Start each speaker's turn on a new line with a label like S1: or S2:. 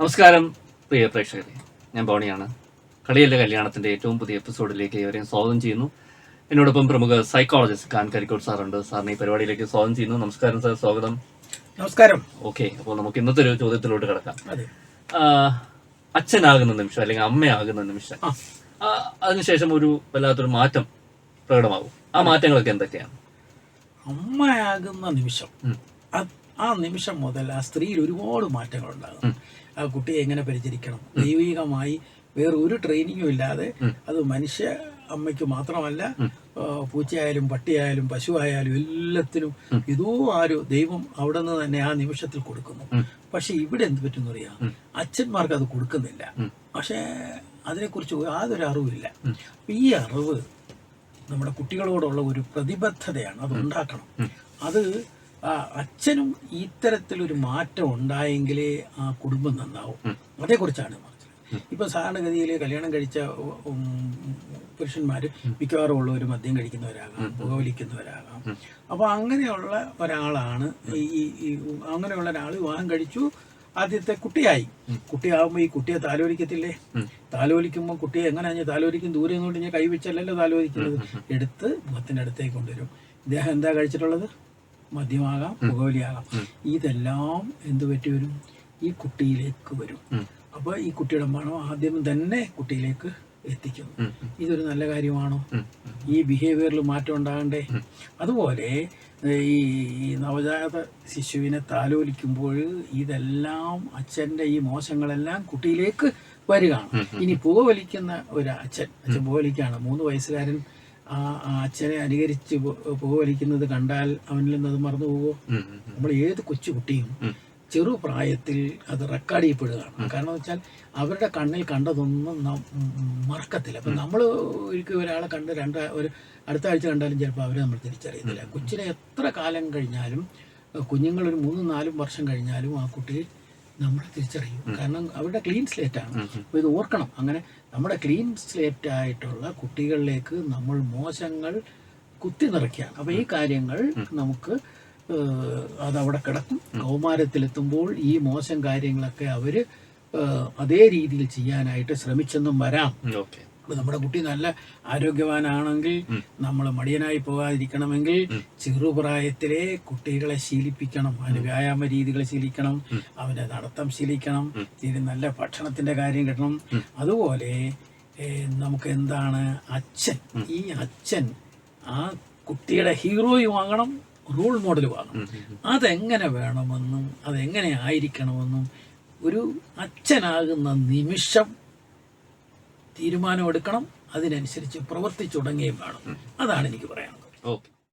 S1: നമസ്കാരം പ്രിയ പ്രേക്ഷകരെ. ഞാൻ ബോണിയാണ്. കളിയല്ല കല്യാണത്തിന്റെ ഏറ്റവും പുതിയ എപ്പിസോഡിലേക്ക് ഇവരെയും സ്വാഗതം ചെയ്യുന്നു. എന്നോടൊപ്പം പ്രമുഖ സൈക്കോളജിസ്റ്റ് ഖാൻ കരിക്കോട് സാറുണ്ട്. സാറിനെ ഈ പരിപാടിയിലേക്ക് സ്വാഗതം ചെയ്യുന്നു. നമസ്കാരം സാർ. സ്വാഗതം.
S2: നമസ്കാരം.
S1: ഓക്കെ അപ്പോൾ നമുക്ക് ഇന്നത്തെ ഒരു ചോദ്യത്തിലോട്ട് കിടക്കാം. അച്ഛനാകുന്ന നിമിഷം അല്ലെങ്കിൽ അമ്മയാകുന്ന നിമിഷം. അതിനുശേഷം ഒരു വല്ലാത്തൊരു മാറ്റം പ്രകടമാകും. ആ മാറ്റങ്ങളൊക്കെ എന്തൊക്കെയാണ്?
S2: അമ്മയാകുന്ന നിമിഷം. അത് ആ നിമിഷം മുതൽ ആ സ്ത്രീയിൽ ഒരുപാട് മാറ്റങ്ങൾ ഉണ്ടാകും. ആ കുട്ടിയെ എങ്ങനെ പരിചരിക്കണം? ദൈവികമായി വേറെ ഒരു ട്രെയിനിങ്ങും ഇല്ലാതെ അത് മനുഷ്യ അമ്മയ്ക്ക് മാത്രമല്ല പൂച്ചയായാലും പട്ടിയായാലും പശുവായാലും എല്ലാത്തിനും
S1: ഉം.
S2: ഇതോ ആരോ ദൈവം അവിടെ നിന്ന് തന്നെ ആ നിമിഷത്തിൽ കൊടുക്കുന്നു. പക്ഷെ ഇവിടെ എന്ത് പറ്റുന്ന അറിയാം. അച്ഛന്മാർക്ക് അത് കൊടുക്കുന്നില്ല. പക്ഷേ അതിനെക്കുറിച്ച് യാതൊരു അറിവില്ല. ഈ അറിവ് നമ്മുടെ കുട്ടികളോടുള്ള ഒരു പ്രതിബദ്ധതയാണ്. അത് ഉണ്ടാക്കണം. അത് അച്ഛനും ഇത്തരത്തിലൊരു മാറ്റം ഉണ്ടായെങ്കിലേ ആ കുടുംബം നന്നാവും. അതേക്കുറിച്ചാണ് ഇപ്പൊ സാധാരണഗതിയിൽ കല്യാണം കഴിച്ച പുരുഷന്മാര് മിക്കവാറും ഉള്ളവർ മദ്യം കഴിക്കുന്നവരാകാം പുകവലിക്കുന്നവരാകാം.
S1: അപ്പോൾ
S2: അപ്പൊ അങ്ങനെയുള്ള ഒരാളാണ് ഈ അങ്ങനെയുള്ള ഒരാൾ വിവാഹം കഴിച്ചു. ആദ്യത്തെ കുട്ടിയായി. കുട്ടിയാവുമ്പോൾ ഈ കുട്ടിയെ താലോലിക്കത്തില്ലേ. താലോലിക്കുമ്പോൾ കുട്ടിയെ ഞാൻ താലോലിക്കും? ദൂരെ നിന്നുകൊണ്ട് ഞാൻ കൈവച്ചല്ലല്ലോ താലോലിക്കുന്നത്. എടുത്ത് മുഖത്തിന്റെ അടുത്തേക്ക് കൊണ്ടുവരും. ഇദ്ദേഹം എന്താ കഴിച്ചിട്ടുള്ളത്? മദ്യമാകാം പുകവലിയാകാം. ഇതെല്ലാം എന്ത് പറ്റി വരും? ഈ കുട്ടിയിലേക്ക് വരും.
S1: അപ്പൊ
S2: അപ്പോൾ ഈ കുട്ടിയുടെ മണം ആദ്യം തന്നെ കുട്ടിയിലേക്ക്.
S1: ഉം.
S2: ഇതൊരു നല്ല കാര്യമാണോ? ഈ ബിഹേവിയറിൽ മാറ്റം ഉണ്ടാകണ്ടേ? അതുപോലെ ഈ ഈ നവജാത ശിശുവിനെ താലോലിക്കുമ്പോൾ ഇതെല്ലാം അച്ഛന്റെ ഈ മോശങ്ങളെല്ലാം കുട്ടിയിലേക്ക് വരികയാണ്. ഇനി പുക വലിക്കുന്ന ഒരു അച്ഛൻ അച്ഛൻ പുക വലിക്കുകയാണ് മൂന്ന് വയസ്സുകാരൻ ആ ആ അച്ഛനെ അനുകരിച്ച് പുകവലിക്കുന്നത് കണ്ടാൽ അവനിൽ നിന്ന് അത് മറന്നു പോകുമോ. നമ്മൾ ഏത്
S1: കൊച്ചുകുട്ടിയും.
S2: ചെറുപ്രായത്തിൽ അത് റെക്കോർഡ് ചെയ്യപ്പെടുകയാണ്. കാരണം വെച്ചാൽ അവരുടെ കണ്ണിൽ കണ്ടതൊന്നും മറക്കത്തില്ല. അപ്പം നമ്മൾ ഒരിക്കൽ ഒരാളെ കണ്ട് രണ്ട ഒരു അടുത്ത ആഴ്ച കണ്ടാലും ചിലപ്പോൾ അവരെ നമ്മൾ തിരിച്ചറിയത്തില്ല. കൊച്ചിനെ എത്ര കാലം കഴിഞ്ഞാലും കുഞ്ഞുങ്ങളൊരു മൂന്നും നാലും വർഷം കഴിഞ്ഞാലും ആ കുട്ടി നമ്മൾ തിരിച്ചറിയും. കാരണം അവരുടെ ക്ലീൻ സ്ലേറ്റ് ആണ്. അപ്പോൾ ഇത് ഓർക്കണം. അങ്ങനെ നമ്മുടെ ക്ലീൻ സ്ലേറ്റ് ആയിട്ടുള്ള കുട്ടികളിലേക്ക് നമ്മൾ മോശങ്ങൾ കുത്തി നിറയ്ക്കുകയാണ് അപ്പോൾ ഈ കാര്യങ്ങൾ നമുക്ക് അതവിടെ കിടക്കും. കൗമാരത്തിലെത്തുമ്പോൾ ഈ മോശം കാര്യങ്ങളൊക്കെ അവർ അതേ രീതിയിൽ ചെയ്യാനായിട്ട് ശ്രമിച്ചെന്നും വരാം. നമ്മുടെ കുട്ടി നല്ല ആരോഗ്യവാനാണെങ്കിൽ നമ്മൾ മടിയനായി പോകാതിരിക്കണമെങ്കിൽ ചെറുപ്രായത്തിലെ കുട്ടികളെ ശീലിപ്പിക്കണം അവന് വ്യായാമ രീതികൾ ശീലിക്കണം അവന്റെ നടത്തം ശീലിക്കണം ഇതിന് നല്ല ഭക്ഷണത്തിന്റെ കാര്യം കിട്ടണം. അതുപോലെ നമുക്ക് എന്താണ് അച്ഛൻ ഈ അച്ഛൻ ആ കുട്ടിയുടെ ഹീറോയും ആകണം റോൾ മോഡലും ആകണം അതെങ്ങനെ വേണമെന്നും അതെങ്ങനെ ആയിരിക്കണമെന്നും ഒരു അച്ഛനാകുന്ന നിമിഷം തീരുമാനമെടുക്കണം അതിനനുസരിച്ച് പ്രവർത്തിച്ചു തുടങ്ങുകയും വേണം അതാണ് എനിക്ക് പറയാനുള്ളത്.
S1: ഓക്കെ.